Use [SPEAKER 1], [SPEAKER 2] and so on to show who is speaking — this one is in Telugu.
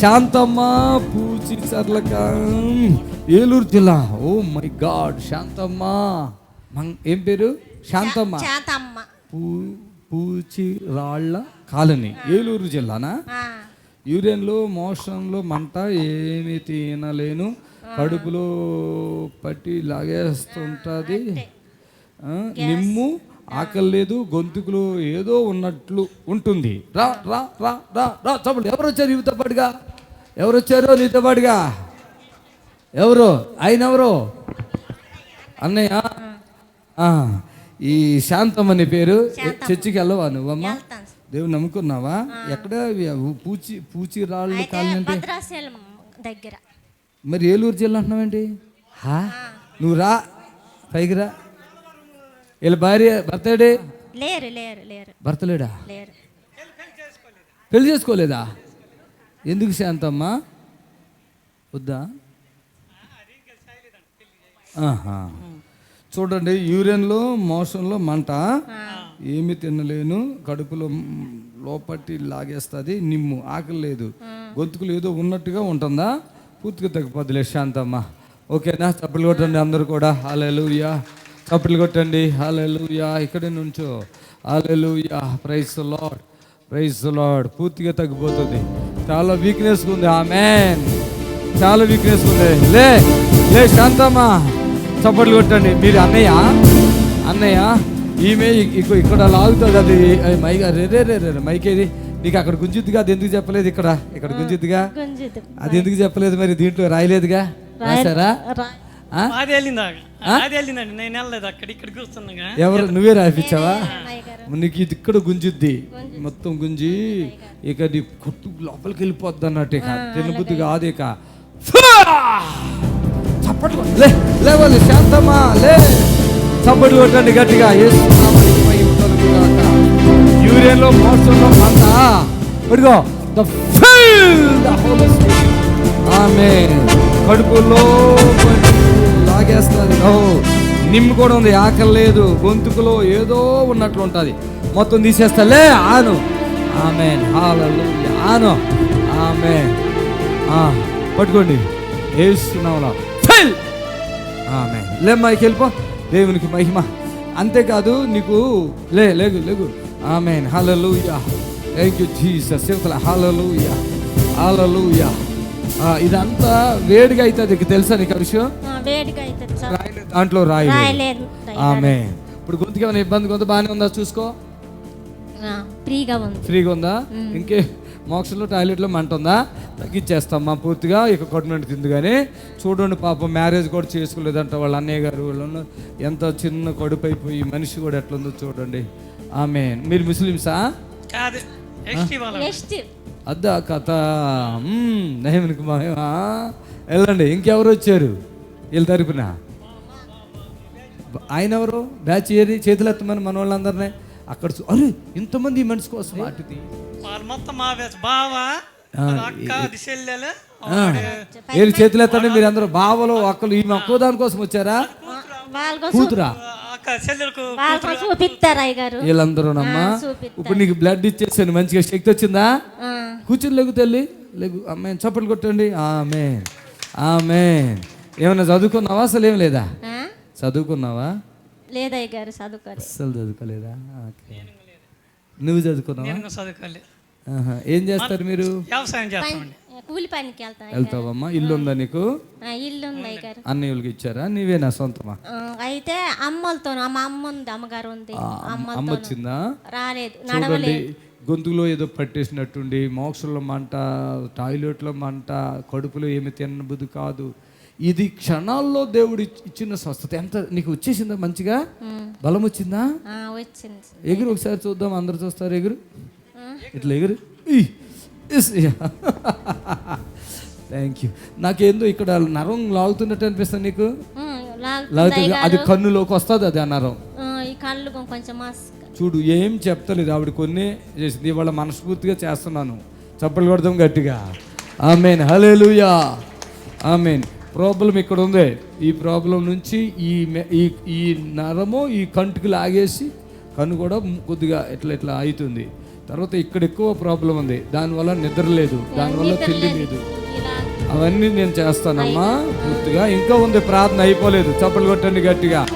[SPEAKER 1] శాంతమ్మ పూచి చర్లక ఏలూరు జిల్లా. Oh my god Shanthamma. ఏం పేరు? శాంతమ్మ. పూ పూచి రాళ్ళ కాలనీ ఏలూరు జిల్లానా?
[SPEAKER 2] ఆ,
[SPEAKER 1] యూరిన్లో మోషన్లో మంట ఏమి తినలేను. కడుపులో పట్టి లాగేస్తుంటుంది. నిమ్ము ఆకలి లేదు గొంతుకులో ఏదో ఉన్నట్లు ఉంటుంది. రా రా రా రా రా చప్పుడు ఎవరు వచ్చారు నీతో పాటుగా? ఎవరు వచ్చారు నీతో పాటుగా? ఎవరు? ఆయన ఎవరు? అన్నయ్య? ఈ శాంతం అనే పేరు? చర్చికి వెళ్ళవా నువ్వమ్మా దేవుని నమ్ముకున్నావా? ఎక్కడ పూచి పూచి రాళ్ళు
[SPEAKER 2] భద్రాచలం దగ్గర.
[SPEAKER 1] మరి ఏలూరు జిల్లా అంటున్నావేంటి? హా నువ్వు రా పైకి రా. వీళ్ళ భార్య భర్తడే?
[SPEAKER 2] లేరు లేరు లేరు.
[SPEAKER 1] భర్తలేడా?
[SPEAKER 2] లేరు.
[SPEAKER 1] పెళ్ళి చేసుకోలేదా? ఎందుకు శాంతమ్మా? వద్దా? ఆహా. చూడండి యూరిన్లో మోషన్లో మంట. ఏమి తినలేను. కడుపులో లోపట్టి లాగేస్తుంది నిమ్ము ఆకలి లేదు. గొంతుకులు ఏదో ఉన్నట్టుగా ఉంటుందా? పూర్తిగా తగ్గిపోద్దులే శాంతమ్మ. ఓకేనా? చప్పట్లు కొట్టండి అందరూ కూడా. హాలూయా చప్పట్లు కొట్టండి. హాలూయా ఇక్కడే నుంచో. Hallelujah praise Lord praise Lord పూర్తిగా తగ్గిపోతుంది. చాలా వీక్నెస్ ఉంది. ఆమెన్ చాలా వీక్నెస్ ఉంది. లే లే శాంతమ్మా. చప్పట్లు కొట్టండి. మీరు అన్నయ్య? అన్నయ్య? ఈమె ఇక్కడ లాగుతుంది అది. మైక్ రే రే రే రే మైక్ ఏది? నీకు అక్కడ గుంజుద్దిగా? అది ఎందుకు చెప్పలేదు ఇక్కడ? ఇక్కడ గుంజుద్దిగా?
[SPEAKER 2] గుంజుదు
[SPEAKER 1] అది ఎందుకు చెప్పలేదు మరి? దీంట్లో రాయలేదుగా? రాశారా? ఆ?
[SPEAKER 3] అది వెళ్ళిందా అది వెళ్ళిందండి. నేను వెళ్ళలేదు అక్కడ. ఇక్కడ కూర్చున్నాగా.
[SPEAKER 1] ఎవరు? నువ్వే
[SPEAKER 2] గారు.
[SPEAKER 1] నీకు ఇది ఇక్కడ గుంజుద్ది. మొత్తం గుంజి ఇక నీ కొట్టు లోపలికి వెళ్ళిపోద్ది అన్నట్టు ఇక. తినబుద్ధి కాదు ఇక. చప్పట్లు కొట్టు. లే లేవాలి శాంతమ్మా లే. చప్పట్లు కొట్టండి గట్టిగా. యూరిన్లో మోసంలో మంట పడుకో the fill the holy amen. కడుపులో పడి లాగేస్తుంది. నో నిమ్ము కూడా ఉంది ఆకలి లేదు గొంతుకులో ఏదో ఉన్నట్లు ఉంటుంది. మొత్తం తీసేస్తాలే ఆను. ఆమె హాలూయా ఆను. ఆమె ఆ, పట్టుకోండి. ఏసునామలో ఫెయిల్! ఆమె మైకి వెళ్ళిపో దేవునికి మహిమ. అంతేకాదు నీకు లే లేగు లేగు. Amen yeah thank you Jesus. సేవకుల హల్లెలూయా హల్లెలూయా యా ఇదంతా వేడిగా అవుతుంది నీకు తెలుసా నీకు ఆ విషయం?
[SPEAKER 2] వేడిగా అవుతుంది
[SPEAKER 1] దాంట్లో రాయలేదు.
[SPEAKER 2] రాయలేదు
[SPEAKER 1] ఆమె. ఇప్పుడు గొంతుకి ఏమైనా ఇబ్బంది కొంత బాగానే ఉందా? చూసుకో.
[SPEAKER 2] ఆ, ఫ్రీగా ఉంది.
[SPEAKER 1] ఫ్రీగా ఉందా? ఇంకే మోక్షంలో టాయిలెట్లో మంట ఉందా? తగ్గించేస్తామ్మా పూర్తిగా. ఇక కొట్టమంటి తింది కానీ చూడండి పాపం మ్యారేజ్ కూడా చేసుకోలేదంట వాళ్ళ అన్నయ్య గారు. వాళ్ళు ఎంత చిన్న కడుపు అయిపోయి మనిషి కూడా ఎట్లుందో చూడండి. ఆమె. మీరు ముస్లిమ్సా?
[SPEAKER 3] కాదు
[SPEAKER 1] అద్దా కథ. నయమునికి మహిమ వెళ్ళండి ఇంకెవరు వచ్చారు? వీళ్ళ తరపున. ఆయన ఎవరు? బ్యాచ్ ఏది? చేతులు ఎత్తమని మన వాళ్ళందరినీ అక్కడ చూ- అరే ఇంతమంది ఈ మనిషి కోసం
[SPEAKER 3] మొత్తం మా బావ?
[SPEAKER 1] ఏది చేతులు ఎత్తండి మీరు అందరూ బావలు అక్కలు ఈ ఒక్కో దాని కోసం వచ్చారా?
[SPEAKER 2] వాళ్ళ కోసం
[SPEAKER 1] కూతురా?
[SPEAKER 3] అక్క చెల్లెలకు
[SPEAKER 2] వాళ్ళ కోసం చూపిస్తారు అయ్య గారు?
[SPEAKER 1] వీళ్ళందరూనమ్మా.
[SPEAKER 2] చూపిస్తారు.
[SPEAKER 1] ఇప్పుడు నీకు బ్లడ్ ఇచ్చేసాను మంచిగా శక్తి వచ్చిందా?
[SPEAKER 2] ఆ,
[SPEAKER 1] కూర్చుని లేగు తల్లి. లేగు అమ్మాయి చప్పట్లు కొట్టండి. ఆమె ఆమె ఏమన్నా చదువుకున్నావా? అసలు ఏం లేదా?
[SPEAKER 2] ఆ?
[SPEAKER 1] చదువుకున్నావా?
[SPEAKER 2] లేదయ్య గారు చదువుకోరు.
[SPEAKER 1] అస్సలు చదువుకోలేదా? ఓకే. నువ్వు చదువుకున్నావా?
[SPEAKER 3] నేను చదువుకోలే
[SPEAKER 1] ఆహా. ఏం చేస్తారు మీరు?
[SPEAKER 3] వ్యవసాయం చేస్తామండి.
[SPEAKER 2] కూలి పనికి వెళ్తాను
[SPEAKER 1] వెళ్తావమ్మా? ఇల్లు ఉందా నీకు?
[SPEAKER 2] ఆ, ఇల్లు ఉంది అయ్య గారు.
[SPEAKER 1] అన్నయ్యలకి ఇచ్చారా? నీవేనా సొంతమా?
[SPEAKER 2] అయితే అమ్మలతో మా అమ్మ ఉంది అమ్మగారు ఉంది.
[SPEAKER 1] అమ్మ వచ్చిందా
[SPEAKER 2] రాలేదు. నడవలేదు.
[SPEAKER 1] గొంతులో ఏదో పట్టేసినట్టుండి మోక్షంలో మంట టాయిలెట్లో మంట కడుపులో ఏమి తినబుద్ధి కాదు. ఇది క్షణాల్లో దేవుడు ఇచ్- ఇచ్చిన స్వస్థత. ఎంత నీకు వచ్చేసిందా మంచిగా? బలం వచ్చిందా? ఎగురు ఒకసారి చూద్దాం అందరు చూస్తారు ఎగురు. ఇట్లా ఎగురు. Thank you. నాకేందో ఇక్కడ నరం లాగుతున్నట్టు అనిపిస్తుంది నీకు?
[SPEAKER 2] లాగుతుంది
[SPEAKER 1] అది. కన్నులోకి వస్తుంది అది ఆ నరం.
[SPEAKER 2] కళ్ళు కొంచెం
[SPEAKER 1] చూడు ఏం చెప్తలేదు. ఆవిడ కొన్ని చేసింది. ఇవాళ మనస్ఫూర్తిగా చేస్తున్నాను. చప్పలు కొడదాం గట్టిగా. ఆమెన్. Hallelujah amen. ప్రాబ్లం ఇక్కడ ఉంది. ఈ ప్రాబ్లం నుంచి ఈ ఈ ఈ నరము ఈ కంటికి లాగేసి కన్ను కూడా కొద్దిగా ఇట్లా ఇట్లా అవుతుంది తర్వాత ఇక్కడ ఎక్కువ ప్రాబ్లం ఉంది. దానివల్ల నిద్ర లేదు. దానివల్ల తిండి లేదు. అవన్నీ నేను చేస్తానమ్మా. పూర్తిగా ఇంకా ఉంది. ప్రార్థన అయిపోలేదు. చప్పలు కొట్టండి గట్టిగా.